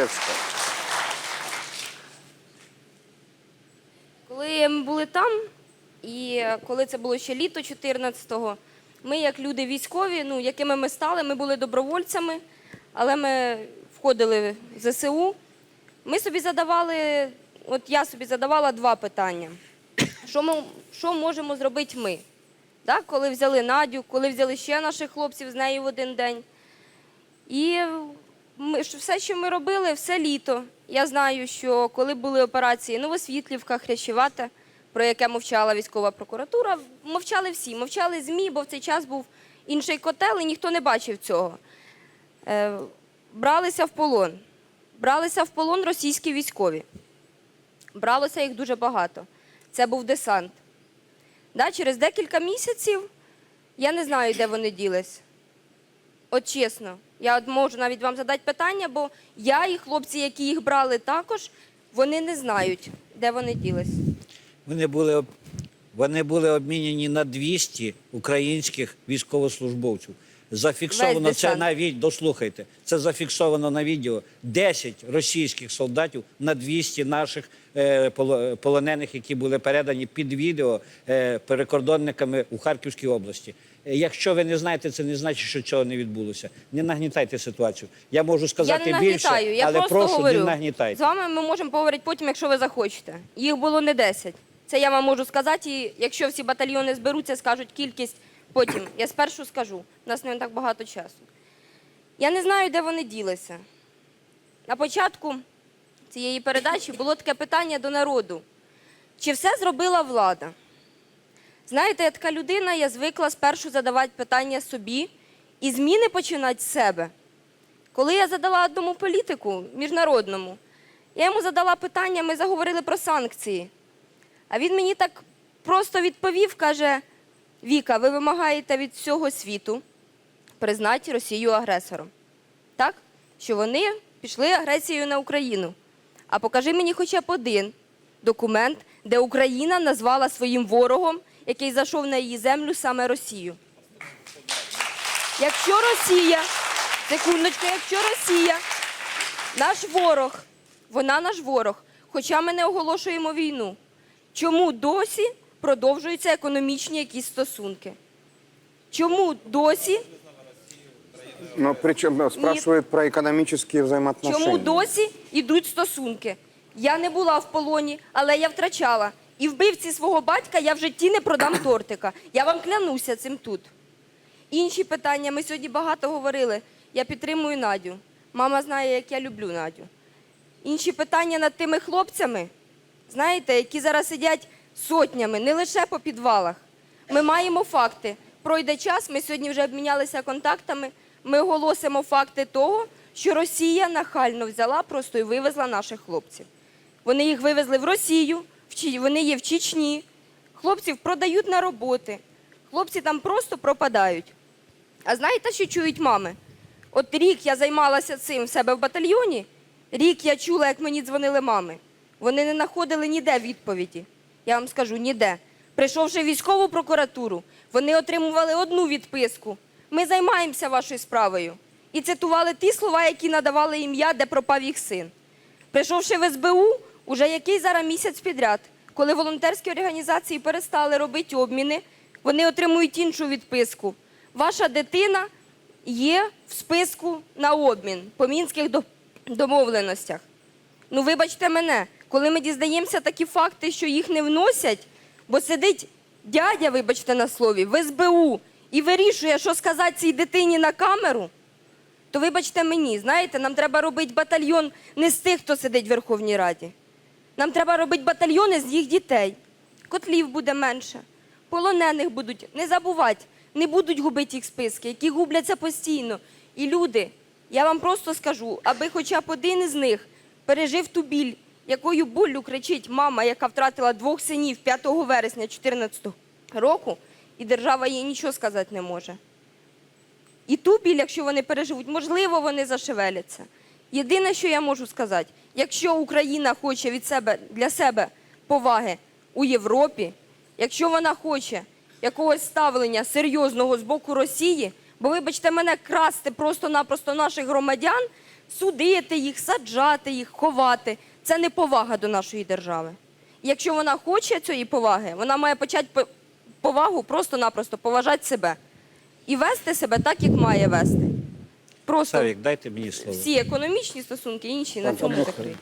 Миколаївська. Коли ми були там, і коли це було ще літо 14-го, ми, як люди військові, ну, якими ми стали, ми були добровольцями, але ми входили в ЗСУ. Ми собі задавали, от я собі задавала два питання. Що ми що можемо зробити ми? Так, коли взяли Надю, коли взяли ще наших хлопців з нею в один день. І ми, що все, що ми робили, все літо. Я знаю, що коли були операції Новосвітлівка, Хрящевата, про яке мовчала військова прокуратура, мовчали всі, мовчали ЗМІ, бо в цей час був інший котел, і ніхто не бачив цього. Е, бралися в полон. Бралися в полон російські військові. Бралося їх дуже багато. Це був десант. Да, через декілька місяців я не знаю, де вони ділись. От чесно, я можу навіть вам задати питання, бо я і хлопці, які їх брали також, вони не знають, де вони ділись. Вони були, об- вони були обмінені на 200 українських військовослужбовців. Зафіксовано це десант. на відео. Дослухайте, це зафіксовано на відео. 10 російських солдатів на 200 наших е, полонених, які були передані під відео е, перекордонниками у Харківській області. Е, Якщо ви не знаєте, це не значить, що цього не відбулося. Не нагнітайте ситуацію. Я можу сказати я не більше, я але просто прошу говорю. не нагнітайте. З вами ми можемо поговорити потім, якщо ви захочете. Їх було не 10. Це я вам можу сказати, і якщо всі батальйони зберуться, скажуть кількість, потім. Я спершу скажу. У нас не так багато часу. Я не знаю, де вони ділися. На початку цієї передачі було таке питання до народу: чи все зробила влада? Знаєте, я така людина, я звикла спершу задавати питання собі і зміни починати з себе. Коли я задала одному політику міжнародному, я йому задала питання, ми заговорили про санкції. А він мені так просто відповів, каже: Віка, ви вимагаєте від всього світу признати Росію агресором. Так? Що вони пішли агресією на Україну. А покажи мені хоча б один документ, де Україна назвала своїм ворогом, який зайшов на її землю, саме Росію. Якщо Росія, секундочку, якщо Росія наш ворог, вона наш ворог, хоча ми не оголошуємо війну, чому досі продовжуються економічні якісь стосунки? Чому досі, Ну, причем э, спрашивают про экономические взаимоотношения. чому досі йдуть стосунки? Я не була в полоні, але я втрачала. І вбивці свого батька я в житті не продам тортика. Я вам клянуся цим тут. Інші питання. Ми сьогодні багато говорили. Я підтримую Надю. Мама знає, як я люблю Надю. Інші питання над тими хлопцями, знаєте, які зараз сидять сотнями, не лише по підвалах. Ми маємо факти. Пройде час, ми сьогодні вже обмінялися контактами. Ми оголосимо факти того, що Росія нахально взяла просто і вивезла наших хлопців. Вони їх вивезли в Росію, вони є в Чечні. Хлопців продають на роботи. Хлопці там просто пропадають. А знаєте, що чують мами? От рік я займалася цим в себе в батальйоні, рік я чула, як мені дзвонили мами. Вони не знаходили ніде відповіді. Я вам скажу, ніде. Прийшовши в військову прокуратуру, вони отримували одну відписку. Ми займаємося вашою справою. І цитували ті слова, які надавали ім'я, де пропав їх син. Прийшовши в СБУ, уже який зараз місяць підряд, коли волонтерські організації перестали робити обміни, вони отримують іншу відписку. Ваша дитина є в списку на обмін по мінських домовленостях. Ну, вибачте мене, коли ми дізнаємося такі факти, що їх не вносять, бо сидить дядя, вибачте на слові, в СБУ і вирішує, що сказати цій дитині на камеру, то вибачте мені, знаєте, нам треба робити батальйон не з тих, хто сидить в Верховній Раді. Нам треба робити батальйони з їх дітей. Котлів буде менше, полонених будуть. Не забувати, не будуть губити їх списки, які губляться постійно. І люди, я вам просто скажу, аби хоча б один із них пережив ту біль, якою болю кричить мама, яка втратила двох синів 5 вересня 2014 року, і держава їй нічого сказати не може. І ту біль, якщо вони переживуть, можливо, вони зашевеляться. Єдине, що я можу сказати, якщо Україна хоче від себе для себе поваги у Європі, якщо вона хоче якогось ставлення серйозного з боку Росії, бо вибачте мене, красти просто-напросто наших громадян, судити їх, саджати їх, ховати це не повага до нашої держави. Якщо вона хоче цієї поваги, вона має почати повагу просто-напросто поважати себе і вести себе так, як має вести. Просто Савік, дайте мені слово. всі економічні стосунки, інші на цьому закриті.